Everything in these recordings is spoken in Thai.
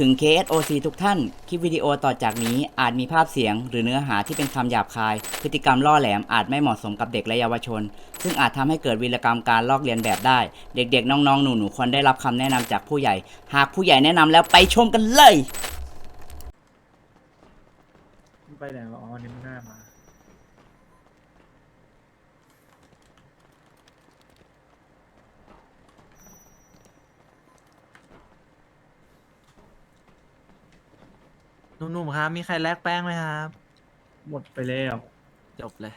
ถึง KSOC ทุกท่าน คลิปวิดีโอต่อจากนี้อาจมีภาพเสียง หรือเนื้อหาที่เป็นคำหยาบคาย พฤติกรรมล่อแหลมอาจไม่เหมาะสมกับเด็กและเยาวชน ซึ่งอาจทำให้เกิดวีรกรรมการลอกเลียนแบบได้ เด็กๆ น้องๆ หนูๆ ควรได้รับคำแนะนำจากผู้ใหญ่ หากผู้ใหญ่แนะนำแล้วไปชมกันเลย ไปไหนวะอ๋อนี่มันหน้ามา หนุ่มๆครับ มีใครแลกแป้งไหมครับ หมดไปแล้ว จบเลย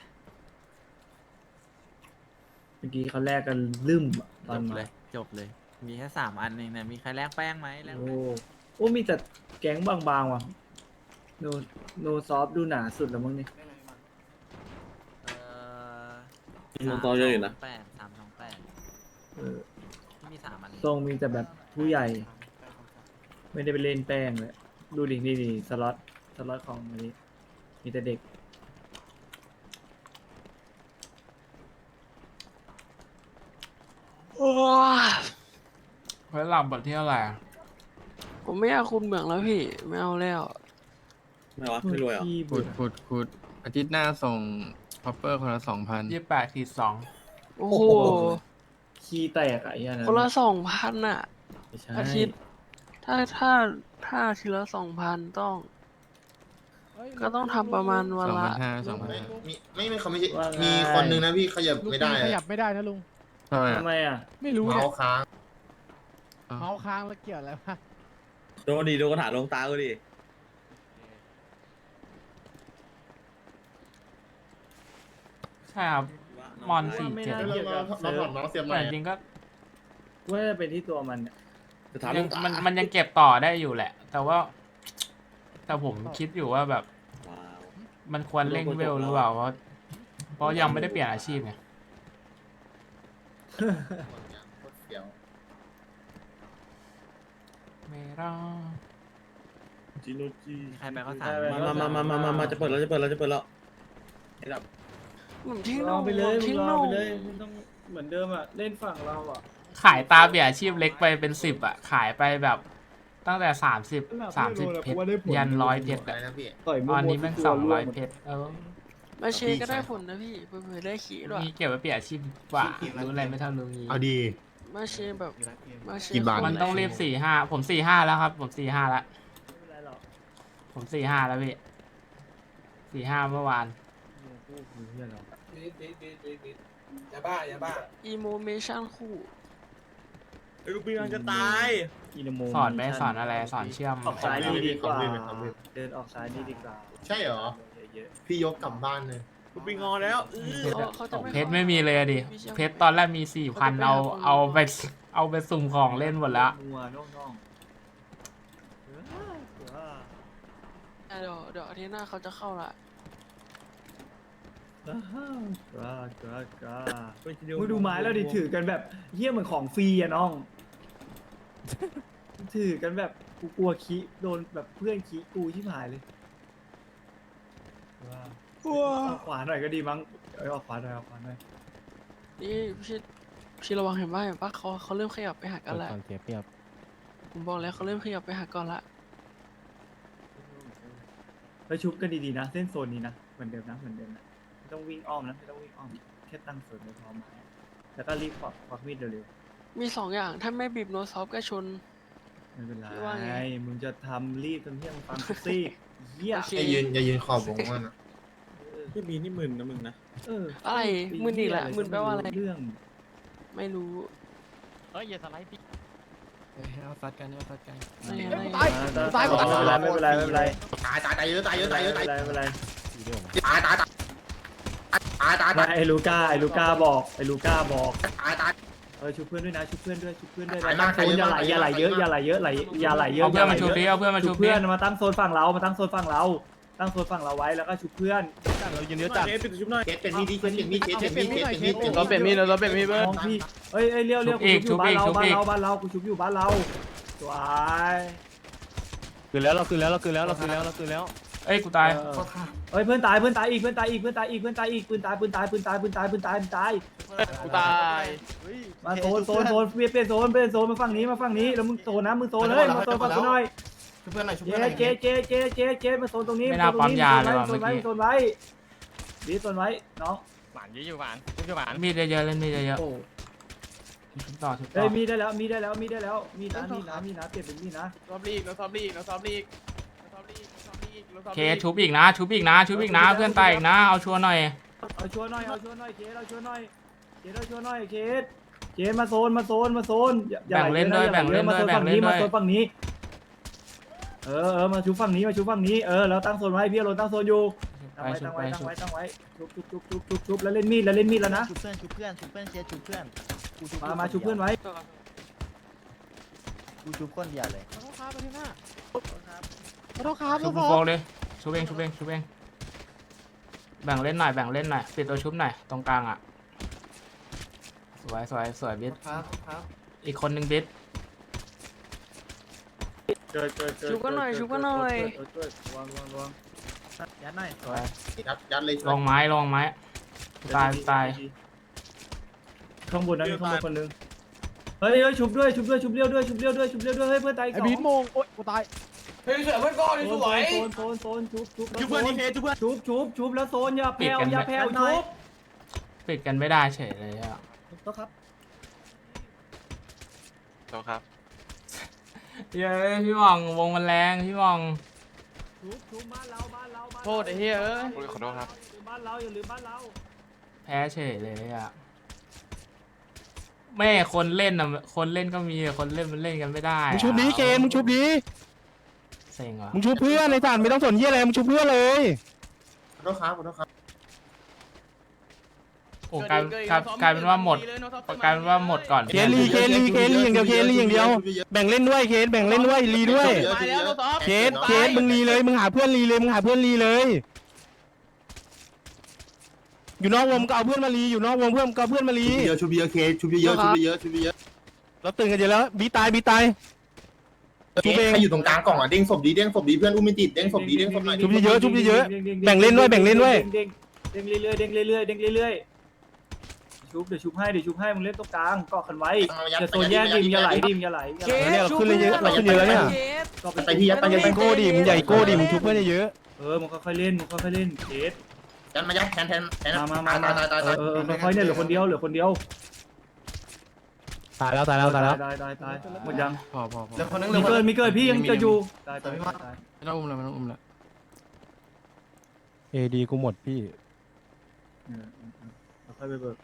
เมื่อกี้เขาแลกกันลืมอะตจอนบมาเลยจบเลย มีแค่สามอันเองเนี่ยมีใครแลกแป้งไหมแลกโอ้แป้งโอ้มีแต่แก๊งบางๆว่ะโนโนซอฟดูหนาสุดแล้วมั้งนี่เอ่อมีน้องต่อเยอะอยู่นะแปดสามสองแปดเออที่มีสามอันทรงมีแต่แบบผู้ใหญ่ ไม่ได้ไปเล่นแป้งเลย ดูดินี่ดิสล็อตสล็อตของอันนี้มีแต่เด็ก โอ้ยไว้หลับบทที่เท่าไหร่อะผมไม่อยากคุณเหมืองแล้วพี่ ไม่เอาแล้วไม่วะไม่รวยเหรอขี้ขุเบื่ดอขุดขุดอาทิตย์หน้าส่งพอปเปอร์คนละสองพันยี่สิบแปดขีดสองโอ้โห ขี้แตกอะไอ้ยันนั้นคนละสองพันอะ ไม่ใช่อาทิตย์ ถ้าถ้า ถ้าทีละสองพันต้อง ก็ต้องทำประมาณวันสองละพันห้าสองพันไม่ห้ามีไม่ไม่เขาไม่ใช่ว่าไง มีคนนึงนะพี่ขยับลุงไม่ได้ขยับไม่ได้นะลุง ทำไมทำไมอะ ไม่รู้เมาเนี่ยส์ค้างเมาส์ค้างแล้วเกี่ยวอะไรวะโดนดีโดนกระถางลงตากูดิใช่ครับ มอนสี่ไม่เจ็ดน่าแล้วเราเราถอดเมาส์เสียบใหแต่ม่จริงๆก็ว่าจะเป็นที่ตัวมันเนี่ย กระถางลยังงตามันมันยังเก็บต่อได้อยู่แหละ แต่ว่า แต่ผมคิดอยู่ว่าแบบ ว้าว มันควรเร่งเวลหรือเปล่าเพราะเพราะยังไม่ได้เปลี่ยนอาชีพไงเสียวไม่รอจีโนจีใครไปเขาสามมามามามามามาจะเปิดแล้วจะเปิดแล้วจะเปิดแล้วไอ้ดับหนุ่มทิ้งลหอนุ่งมไปเลยทิ้งลหองนุ่ไปมเลยไม่ต้องเหมือนเดิมอะ เล่นฝั่งเราอะ ขายตาเปลี่ยนอาชีพเล็กไปเป็นสิบอะขายไปแบบ ตั้งแต่สามสิบสามสิบเพชรยันร้อยเพชรอะไรอะนะพี่ต่อยตอนนี้แม่งสองร้อยเพชรเออมาเชก็ได้ผลนะพี่เผื่อๆได้ขี่ด้วยมีเก็บไว้เปลี่ยนอาชีพดีกว่ารู้อะไรไม่เท่ารู้งี้เอาดีมาเชแบบมาเชกี่บาทมันต้องรีบสี่ห้าผมสี่ห้าแล้วครับ ผมสี่ห้าแล้วไม่เป็นไรหรอกผมสี่ห้าแล้วพี่สี่ห้าเมื่อวานพูดเพื่อนเราอีโมเมชั่นคู่ ไอ้กูปีนังจะตายอินโมสอนไหมสอนอะไรสอนเชื่อมออกซ้ายนี่ดีกว่าคอมเมนต์คอมเมนต์เดินออกซ้ายนี่ดีกว่าใช่เหรอ เยอะพี่ยกกลับบ้านเลยกูปีงอแล้วอื้อเขาเขาจะไม่เพชรไม่มีเลยอะดิเพชรตอนแรกมีสี่พันเอาเอาไปเอาไปสุ่มของเล่นหมดแล้วๆมัวน้องๆเออเดี๋ยวเดี๋ยวอาทิตย์หน้าเขาจะเข้าละ กล้ากล้ากล้ามึงดูไม้แล้วดิถือกันแบบเฮี้ยเหมือนของฟรีอะน้อง ถือกันแบบกูกลัวขี้โดนแบบเพื่อนขี้กูที่หายเลยเอาขวาหน่อยก็ดีมั้งเอ้ยเอาขวาหน่อยเอาขวาหน่อยนี่พี่พี่ระวังเห็นป่ะเห็นป่ะเขาเขาเริ่มขยับไปหากันละผมบอกแล้วเขาเริ่มขยับไปหากันละไปชุบกันดีๆนะเส้นโซนนี้นะเหมือนเดิมนะเหมือนเดิมนะ ต้องวิ่งอ้อมนะไม่ต้องวิ่งอ้อมแค่ตั้งโซนไว้พร้อมแล้วก็รีบควักควักมีดเร็วมีสองอย่างถ้าไม่บีบโนซอฟก็ชน ๆไม่เป็นไรพี่ว่าไงมึงจะทำรีบจนเที่ยงฟังกูสิเหี้ยโอเค อย่ายืนอย่ายืนขอบวงมันอะพี่มีนี่หมื่นนะมึงนะ เอออะไรมึนอีกแล้วมึนแปลว่าอะไร เรื่อง ไม่รู้เอ้ยอย่าสไลด์พี่เฮ้ยเอาซัดกันเอาซัดกันอะไรอะไรตายตายหมดไม่เป็นไรไม่เป็นไรตายตายตายเยอะตายเยอะตายเยอะตายไม่เป็นไรไม่เป็นไรตายตายตาย ตายตายไม่ไอ้ลูก้าไอ้ลูก้าบอกไอ้ลูก้าบอกตายตาย เออชุบเพื่อนด้วยนะชุบเพื่อนด้วยชุบเพื่อนด้วยถ่ายตั้มางโซนอย่าไหลอย่าไหลเยอะอย่าไหลเยอะไหลอย่าไหลเยอะเอาเพื่อนมาชุบดิเอาเพื่อนมาชุชุบบเพื่ดิอนมาตั้งโซนฝั่งเรามาตั้งโซนฝั่งเรา ตั้งโซนฝั่งเราไว้แล้วก็ชุบเพื่อนเรายืนเยอะจัดเทสปิดชุบหน่อยเคสเป็นมีดดิเคสเป็นมีดเคสเป็นมีดเคสเป็นมีดเราเป็นมีดเราเป็นมีดเบิร์ดมองพี่เอ้ยเอ้ยเลี้ยวเลี้ยวกูชุบอยู่บ้านเราบ้านเราบ้านเรากูชุบอยู่บ้านเราสวยคือแล้วเราคือแล้วเราคือแล้วเราคือแล้วเราคือแล้ว เอ้ยกูตายเออเฮ้ยเพื่อนตายเพื่อนตายอีกเพื่อนตายอีกเพื่อนตายอีกเพื่อนตายอีกปืนตายปืนตายปืนตายปืนตายปืนตายปืนตายกูตายมาโซนโซนโซนเปลี่ยนเปลี่ยนโซนเปลี่ยนโซนมาฝั่งนี้มาฝั่งนี้แล้วมึงโซนนะมึงโซนเลยมาโซนฝั่งกูหน่อยช่วยเพื่อนหน่อยช่วยเจเพื่อนหน่อยเจเจเจเจเจมาโซนตรงนี้ไม่น่าปั๊มยาเลยว่ะโซนไว้เมื่อกี้ โซนไว้ดีโซนไว้น้องหวานยืดอยู่หวานยืดอยู่หวานมีดเยอะๆเล่นมีดเยอะโอ้ๆชุบต่อชุบต่เอ้อยมีได้แล้วมีได้แล้วมีได้แล้วมีนะมีนะมีนะเปลี่ยนเป็นมีนะ ซ้อมลีกเราซ้อมลีกเราซ้อมลีกเราซ้อมลีก เราซ้อมลีกเราซ้อมเคลีกชุบอีกนะ ชุบอีกนะ ชุบอีกนะ เพื่อนตายอีกนะ เอาชัวร์หน่อย เอาชัวร์หน่อยเอาชัวร์หน่อยเคสเอาชัวร์หน่อยเคสเอาชัวร์หน่อยเคสเคสมาโซนมาโซนมาโซนอย่าอย่าแบ่งเล่นด้วยอาไหแบ่งเล่นด้วย มาโซนแบ่ฝั่งงเล่นี้นด้วยมาโซนฝั่งนี้เออเออมาชูฝั่งนี้มาชูฝั่งนี้เออแล้วตั้งโซนไว้พี่อารมณ์ตั้งโซนอยู่ตั้งไปไว้ชุตั้บงไปไว้ตั้งชุบไว้ตั้งไว้ชุบชุบชุบชุบชุบชุบแล้วเล่นมีดแล้วเล่นมีดแล้วนะชุบเพื่อนชุบเพื่อนชุบเพื่อนเคสชุบเพื่อนกูชุบมามาชูเพื่อนไว้กูชุบคนเดียวเลย ขอโทษครับประเทศหน้าขอโทษครับชุบขอโฟโทกษเลยชุบเองชุบเองชุบเองแบ่งเล่นหน่อยแบ่งเล่นหน่อยปิดตัวชุบหน่อยตรงกลางอะสวยสวยสวยบิดครับครับอีกคนหนึ่งบิดเกิดเกิดเกิดชุบกันหน่อยชุบกันหน่อยเกิดเกิดระวังระวังระวังยัดหน่อยสวยยัดยัดเลยลองไม้ลองไม้ตายตายข้างบนนั้นมีข้างบนคนหนึงเฮ้ยเฮ้ยชุบด้วยชุบด้วยชุบเลี้ยวด้วยชุบเลี้ยวด้วยชุบเลี้ยวด้วยเฮ้ยเพื่อนตายอีกไอ้สองบีทโมงโอ๊ยกูตาย เฮ้ยเสือเพื่อนก่อนโซสวยนโซนโซนชุบชุบช่วยเพื่อนนี่เคช่วยเพื่อนชุบชุบชุบแล้วโซนอย่าแผ่วอย่าแผ่วชุบปิดกันไม่ได้เฉยเลยอะต้องครับโตครับเย้ยพี่หมองวงมันแรงพี่หมองชุบชุบบ้านเราบ้านเราบ้านเราโทษไอ้เหี้ยเอ้ยโอ้ยขอโทษครับบ้านเราอย่าลืมบ้านเราแพ้เฉยเลยอะแม่คนเล่นอะคนเล่นก็มีคนเล่นมันเล่นกันไม่ได้มึงชุบดีเกณฑ์มึงชุบดี เซ็งว่ะมึงชุบเพื่อนในฐานไม่ต้องสนเยี่ยอะไรมึงชุบเพื่อนเลยขอโทษครับขอโทษครับโอ้กลายกลายกลายเป็นว่าหมดกลายเป็นว่าหมดก่อนเคลีเคลีเคลีอย่างเดียวเคลีอย่างเดียว แบ่งเล่นด้วยเคสแบ่งเล่นด้วยรีด้วยเคสเคสมึงรีเลยมึงหาเพื่อนรีเลยมึงหาเพื่อนรีเลย อยู่นอกวงมึงก็เอาเพื่อนมารีอยู่นอกวงเพื่อนมึงก็เอาเพื่อนมารีเยอะชุบเยอะเคชุบเยอะชุบเยอะชุบเยอะเราตื่นกันเยอะแล้วบีตายบีตาย เคใครอยู่ตรงกลางกล่องอะเด้งศพดีเด้งศพดีเพื่อนอุ้มไม่ติดเด้งศพดีเด้งศพหน่อยชุบเยอะๆชุบเยอะๆแบ่งเล่นด้วยแบ่งเล่นด้วยเด้งเด้งเรื่อยๆเด้งเรื่อยๆเด้งเรื่อยๆชุบเดี๋ยวชุบให้เดี๋ยวชุบให้มึงเล่นตรงกลางเกาะกันไว้อย่าโซนแยกดิมอย่าไหลดิมอย่าไหลอย่าเคไหลสเราขึ้นเลยเยอะเราขึ้นเยอะแล้วเนี่ยเคสก็ไปพี่ยัดไปยัดไอโก้ดิมึงใหญ่โก้ดิมึงชุบเพื่อนเยอะเออมึงค่อยๆเล่นมึงค่อยๆเล่นเคสยัดมายัดแทนแทนแทนมามามาตายตายตายเอตายอเออค่อยๆเนี่ยเหลือคนเดียวเหลือคนเดียว ตายแล้วตายแล้วตายแล้วตายตายตายหมดยังพอพอพอแล้วคนนึงมีเลยเกิดมีเกิดพี่ยังจะอยู่ตายตายตายตายไม่ต้องอุ้มแล้วไม่ต้องอุ้มแล้วเอดีกูหมดพี่เออเออเออค่อยไปเบิก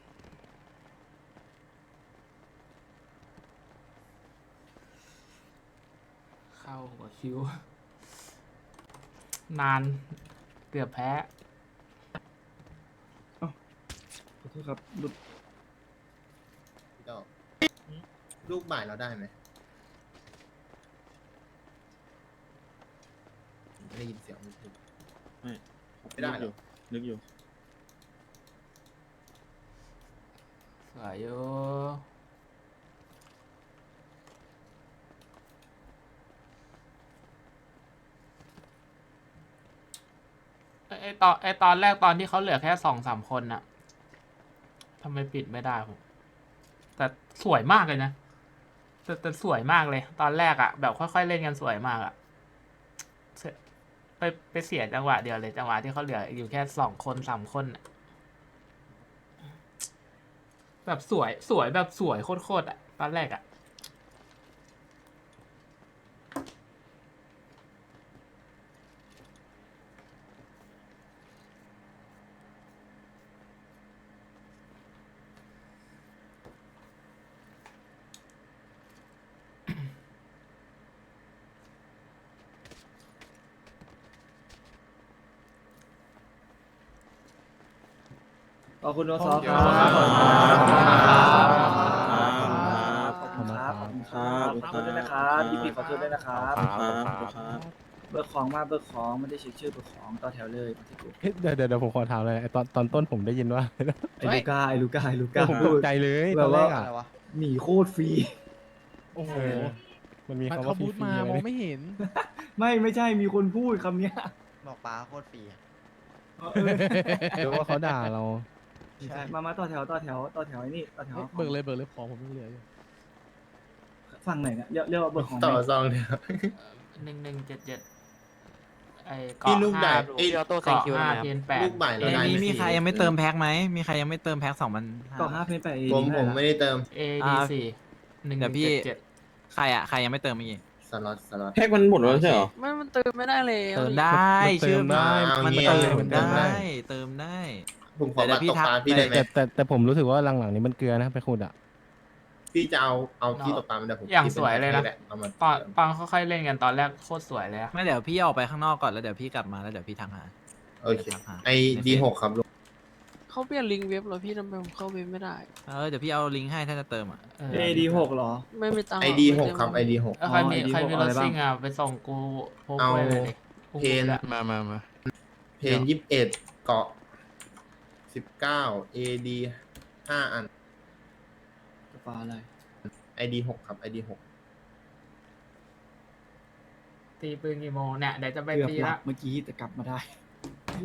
เข้าหัวคิวนานเกือบแพ้ขอโทษครับหลุด ลูกบ่ายเราได้ไหมไม่ได้ยินเสียงไม่ได้หรอ นึกอยู่ สวยอยู่ไอ้ไอตอนไอตอนแรกตอนที่เขาเหลือแค่สองสามคนน่ะทำไมปิดไม่ได้ผมแต่สวยมากเลยนะ แต่แต่สวยมากเลย ตอนแรกอะแบบค่อยๆเล่นกันสวยมากอะเสร็จไปไปเสียจังหวะเดียวเลยจังหวะที่เขาเหลืออยู่แค่สองคนสามคนน่ะแบบสวยสวยแบบสวยโคตรๆอะตอนแรกอะ ขอบคุณโนซอครับขอบคุณครับขอบคุณครับขอบคุณครับขอบคุณด้วยนะครับยินดีขอโทษด้วยนะครับเบิกของมาเบิกของไม่ได้เช็คชื่อเบิกของต่อแถวเลยมาที่กูเฮ้ยเดี๋ยวเดี๋ยวเดี๋ยวผมขอถามเลยไอตอนตอนต้นผมได้ยินว่าไอ้ลูก้าไอ้ลูก้าไอ้ลูก้าผมตกใจเลยตอนแรกอะหนีโคตรฟรีโอ้โหมันมีคำว่าฟรีๆอะไรเนี่ยไม่เห็น ไม่ไม่ใช่มีคนพูดคำเนี้ยบอกป้าโคตรฟรีเออเออเดี๋ยวว่าเขาด่าเราไม่ ใช่มามาต่อแถวต่อแถวต่อแถวไอ้นี่ต่อแถวเบิกเลยเบิกเลยของผมยังเหลืออยู่ฝั่งไหนเนี่ยเรียกเรียกว่าเบิกของไหนต่อซองเนี่ย หนึ่งหนึ่งเจ็ดเจ็ดไอ้พี่เกาะลูกใหญ่ห้าเอ้ยเกาะห้าเทียนแปดลูกใหม่แล้วเอ้ยได้มีไหมมีพี่ใครยังไม่เติมแพ็คไหม มีใครยังไม่เติมแพ็คสองพันก่อห้าเพนแปดเอผมผมไม่ได้เติมเอดีสี่หนึ่งเดี๋ยวพี่ เจ็ดเจ็ดใครอะใครยังไม่เติมเมื่อกี้สล็อตสล็อต แพ็กมันหมดแล้วไม่ใช่เหรอไม่มันเติมไม่ได้เลย เติมได้ มันเติชื่อมได้เอามันงี้เติเอามเติมได้ ได้ เติมได้ ผมขอเดี๋บัยตวรพี่ตกทักปลาพี่ได้ไหมแต่แต่แต่ผมรู้สึกว่าหลังๆนี้มันเกลือนะไปขุดอะพี่จะเอาเอาที่ตกปลาไม่ได้ผมอย่างสวยเลยนะเอามาตอนตอนค่อยๆเล่นกันตอนแรกโคตรสวยเลยอะไม่เดี๋ยวพี่ออกไปข้างนอกก่อนแล้วเดี๋ยวพี่กลับมาแล้วเดี๋ยวพี่ทักหาโอเคทักหาไอดีหกครับลุงเขาเปลี่ยนลิงก์เว็บเหรอพี่ทำไมผมเข้าเว็บไม่ได้ เออเดี๋ยวพี่เอาลิงก์ให้ถ้าจะเติมอะเออเอดีหกเหรอ ไม่มีตังค์ไอรดีไม่หกเติมครับไอดีหกเออใครมีอ๋อ ID ใครมีพวรกถอะไรบ้างซิ่งอะไปส่งกูโพกเอาไว้เลยดิกูเพนละมามามาเพนยี่สิบเอ็ดเกาะ สิบเก้าเอดีห้าอันปลาอะไรไอดีหกครับไอดีหกตีปืนกี่โมงเนี่ยเดี๋ยวจะไปเกือบตีหลัละ บเมื่อกี้แต่กลับมาได้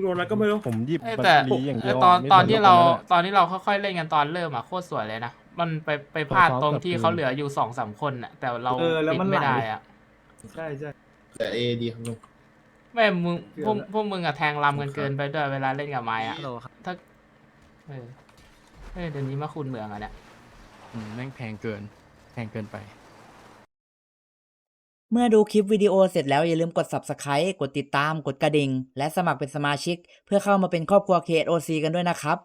โดนแล้วก็ไม่รู้ ผมหยิบเอ้ยบัตแต่รลีอย่างเดีเอ้ยยวตอนไม่ตอนที่เราสนใจตอนที่เราค่อยๆเล่นกันตอนเริ่มอะโคตรสวยเลยนะ มันไปไปพลาดซ้อมตรงกับที่ปืนเขาเหลืออยู่สองสามคนอะ แต่เราเออแล้วปิดมันไม่ไหล ได้อะใช่ใช่ แต่เอดีครับลุง แม่มึงเกือบพวกแล้วพวกมึงอะแทงลำกันเกินไปด้วยเวลาเล่นกับไม้อะฮัลโหลครับถ้า เออเออเดี๋ยวนี้มาคุณเมืองอะเนี่ยอืมแม่งแพงเกิน แพงเกินไป เมื่อดูคลิปวิดีโอเสร็จแล้วอย่าลืมกด subscribe กดติดตาม กดกระดิ่ง และสมัครเป็นสมาชิก เพื่อเข้ามาเป็นครอบครัว KOC กันด้วยนะครับ